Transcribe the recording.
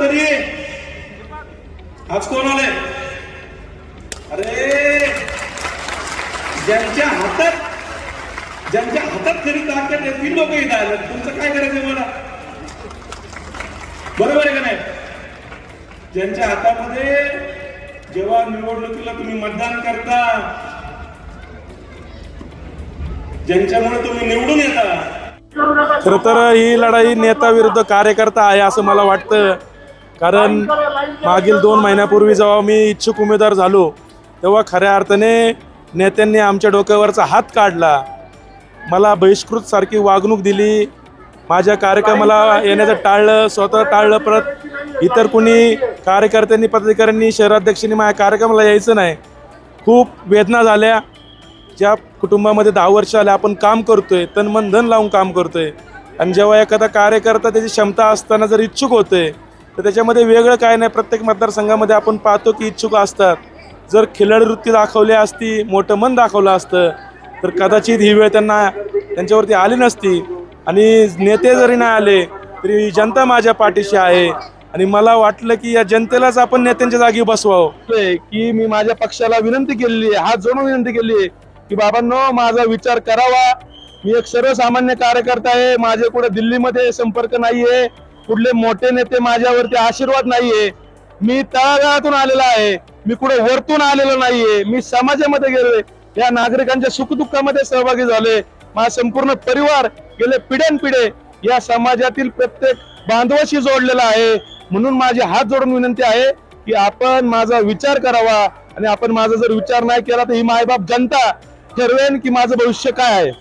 तरी आज कोण आले अरे! ज्यांच्या हातात ज्यांच्या हातात तरी ताकद ती लोक इथं आले तुमचं काय करायचं मला? बरोबर आहे का नाही? ज्यांच्या हातामध्ये जेव्हा निवडणुकीला तुम्ही मतदान करता ज्यांच्यामुळे तुम्ही निवडून येता. खर तर ही लढाई नेता विरुद्ध कार्यकर्ता आहे असं मला वाटतं. कारण मागील दोन महिन्यापूर्वी जेव्हा मी इच्छुक उमेदवार झालो तेव्हा खऱ्या अर्थाने नेत्यांनी आमच्या डोक्यावरचा हात काढला. मला बहिष्कृत सारखी वागणूक दिली. माझ्या कार्यक्रमाला येण्याचं टाळलं स्वतः टाळलं परत. इतर कुणी कार्यकर्त्यांनी पदाधिकाऱ्यांनी शहराध्यक्षांनी माझ्या कार्यक्रमाला यायचं नाही. खूप वेदना झाल्या. ज्या कुटुंबामध्ये दहा वर्ष आल्या आपण काम करतोय तन मन धन लावून काम करतोय. आणि जेव्हा एखादा कार्यकर्ता त्याची क्षमता असताना जर इच्छुक होतोय तर त्याच्यामध्ये वेगळं काय नाही. प्रत्येक मतदारसंघामध्ये आपण पाहतो की इच्छुक असतात. जर खिलाडी वृत्ती दाखवली असती मोठं मन दाखवलं असतं तर कदाचित ही वेळ त्यांना त्यांच्यावरती आली नसती. आणि नेते जरी नाही आले तरी जनता माझ्या पाठीशी आहे. आणि मला वाटलं की या जनतेलाच आपण नेत्यांच्या जागी बसवावं. की मी माझ्या पक्षाला विनंती केलेली आहे. हात जोडून विनंती केली आहे की बाबांनो माझा विचार करावा. मी एक सर्वसामान्य कार्यकर्ता आहे. माझे कुठे दिल्लीमध्ये संपर्क नाहीये. कुठले मोठे नेते माझ्यावरती आशीर्वाद नाहीये. मी तळागाळातून आलेला आहे. मी कुठे वरतून आलेलो नाहीये. मी समाजामध्ये गेलोय. या नागरिकांच्या सुखदुःखामध्ये सहभागी झालोय. माझा संपूर्ण परिवार गेले पिढ्यानपिढे या समाजातील प्रत्येक बांधवाशी जोडलेला आहे. म्हणून माझी हात जोडून विनंती आहे की आपण माझा विचार करावा आणि आपण माझा जर विचार नाही केला तर ही मायबाप जनता ठरवेन की माझं भविष्य काय आहे.